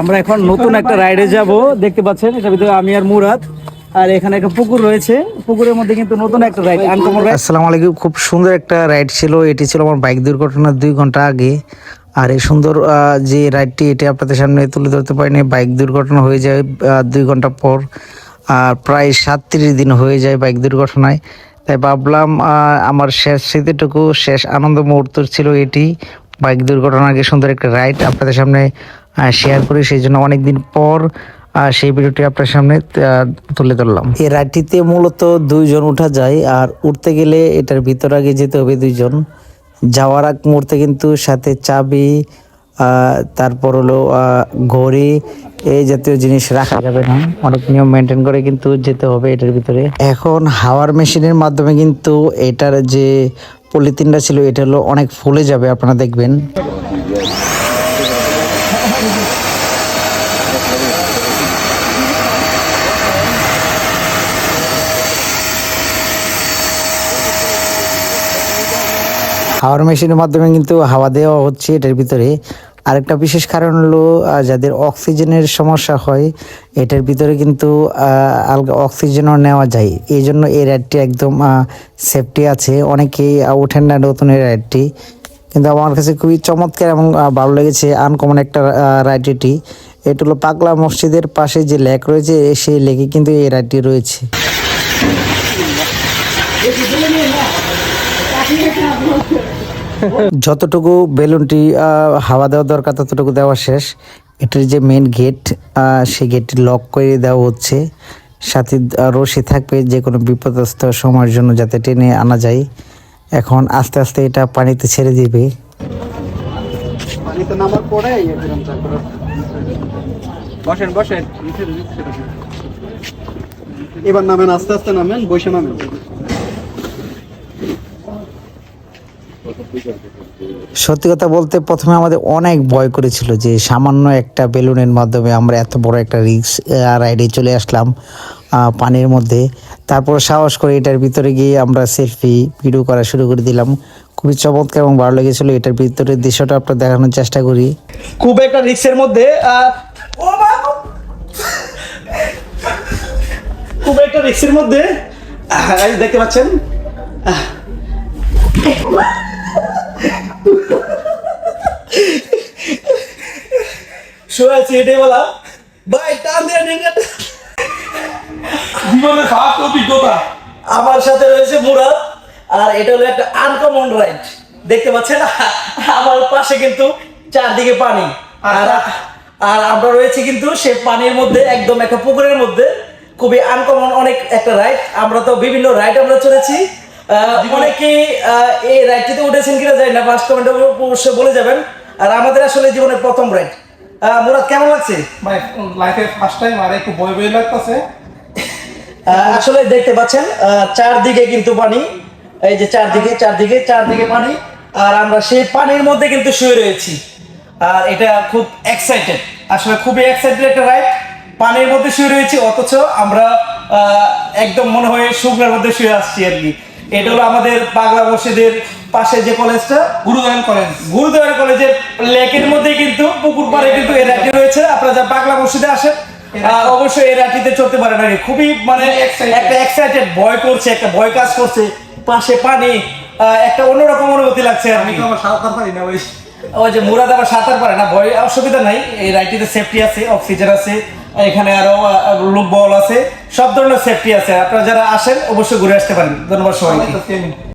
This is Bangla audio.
আমরা এখন নতুন একটা রাইডে যাব। দেখতে পাচ্ছেন, এটার ভিতরে আমি আর মুরাদ। আর এখানে একটা পুকুর রয়েছে। পুকুরের মধ্যে কিন্তু নতুন একটা রাইড আনকমন রাইড আসসালামু আলাইকুম। খুব সুন্দর একটা রাইড ছিল। এটি ছিল আমার বাইক দুর্ঘটনার দুই ঘণ্টা আগে। আর এই সুন্দর যে রাইডটি এটি আপনাদের সামনে তুলে ধরতে পারিনি। বাইক দুর্ঘটনা হয়ে যায় দুই ঘণ্টা পর। আর প্রায় সাতত্রিশ দিন হয়ে যায় বাইক দুর্ঘটনায়। তাই ভাবলাম আমার শেষ স্মৃতিটুকু, শেষ আনন্দ মুহূর্ত ছিল এটি। বাইক দুর্ঘটনার আগে সুন্দর একটা রাইড আপনাদের সামনে শেয়ার করি সেই জন্য অনেকদিন পর সেই ভিডিওটি আপনার সামনে তুলে ধরলাম। এই রাইডটিতে মূলত দুইজন উঠা যায়, আর উঠতে গেলে এটার ভিতর আগে যেতে হবে দুইজন। যাওয়ার আগ মুহূর্তে কিন্তু সাথে চাবি তারপর হলো ঘড়ি, এই জাতীয় জিনিস রাখা যাবে না। অনেক নিয়ম মেনটেন করে কিন্তু যেতে হবে এটার ভিতরে। এখন হাওয়ার মেশিনের মাধ্যমে কিন্তু এটার যে পলিথিনটা ছিল, এটা হলো অনেক ফুলে যাবে, আপনারা দেখবেন। হাওয়ার মেশিনের মাধ্যমে কিন্তু হাওয়া দেওয়া হচ্ছে এটার ভিতরে। আরেকটা বিশেষ কারণ হলো যাদের অক্সিজেনের সমস্যা হয়, এটার ভিতরে কিন্তু আলগা অক্সিজেনও নেওয়া যায়। এই জন্য এই রাইডটি একদম সেফটি আছে। অনেকেই ওঠেন না নতুন এই রাইডটি কিন্তু আমার কাছে খুবই চমৎকার এবং ভালো লেগেছে আনকমন একটা রাইড এটি। এটা হলো পাগলা মসজিদের পাশে যে লেক রয়েছে, সেই লেকে কিন্তু এই রাইডটি রয়েছে। যতটুকু বেলুনটি হাওয়া দেওয়া দরকার, ততটুকু দেওয়া শেষ। এটার যে মেন গেট সেই গেটটি লক করে দেওয়া হচ্ছে। সাথে রশি থাকবে যে কোনো বিপদস্ত সময়ের জন্য যাতে টেনে আনা যায়। এখন আস্তে আস্তে এটা পানিতে ছেড়ে দিবে। এবার নামেন, আস্তে আস্তে নামেন, বসে নামেন। সত্যি কথা বলতে প্রথমে আমাদের অনেক ভয় করেছিল যে সামান্য একটা বেলুনের মাধ্যমে আমরা এত বড় একটা রিক্স রাইডে চলে আসলাম পানির মধ্যে তারপর সাহস করে এটার ভিতরে গিয়ে আমরা সেলফি, ভিডিও করা শুরু করে দিলাম খুবই চমৎকার এবং ভালো লেগেছিল এটার ভিতরে দৃশ্যটা আপনার দেখানোর চেষ্টা করি খুব একটা রিক্সের মধ্যে! খুব একটা রিক্সের মধ্যে দেখতে পাচ্ছেন। শুয়ে আছি এটাই বলা। ভাই টান দিয়ে ডিঙ্গা জীবনে ফার্স্ট অভিজ্ঞতা। আমার সাথে রয়েছে মুরাদ আর এটা হলো একটা আনকমন রাইড দেখতে পাচ্ছেন? আমার পাশে কিন্তু চারদিকে পানি। আর আর আমরা রয়েছে কিন্তু সে পানির মধ্যে একদম একটা পুকুরের মধ্যে। খুবই আনকমন অনেক একটা রাইড আমরা তো বিভিন্ন রাইড আমরা চলেছি আহ, এই রাইডটিতে উঠেছেন কিনা জানি না ফার্স্ট কমেন্টে অবশ্যই বলে যাবেন। আর আমাদের আসলে জীবনের প্রথম রাইড। মুরাদ কেমন লাগছে? মানে লাইফে ফার্স্ট টাইম আর একটু ভয় ভয় লাগতেছে। আসলে দেখতে পাচ্ছেন চারদিকে কিন্তু পানি। এই যে চারদিকে চারদিকে চারদিকে পানি। আর আমরা সেই পানির মধ্যে কিন্তু শুয়ে রয়েছি। আর এটা খুব এক্সাইটেড আসলে খুবই এক্সাইটেড একটা রাইড। পানির মধ্যে শুয়ে রয়েছি অথচ আমরা আহ, একদম মনে হয় শুকনার মধ্যে শুয়ে আসছি আর কি। এটা হলো আমাদের বাংলা মসজিদের পাশে যে কলেজটা গুরুদায়ন করেন গুরুদুয়ারা কলেজের লেকের মধ্যে কিন্তু পুকুর পাড়ে কিন্তু এই রাটি রয়েছে। আপনারা যা পাগলা মসজিদে আসেন অবশ্যই এই রাটিতে চলতে পারেন। আর খুবই মানে একটা এক্সাইটেড ভয় করছে একটা ভয় কাজ করছে। পাশে পানি একটা অন্যরকম অনুভূতি লাগছে আমি তো আমার সাঁতার পারি না ওই ওই যে মুরাদ আবার সাঁতার পারে না ভয় অসুবিধা নাই। এই রাইটিতে সেফটি আছে অক্সিজেন আছে। এখানে আরও লোক বল আছে, সব ধরনের সেফটি আছে। আপনারা যারা আসেন, অবশ্যই ঘুরে আসতে পারেন। ধন্যবাদ সবাইকে। আমি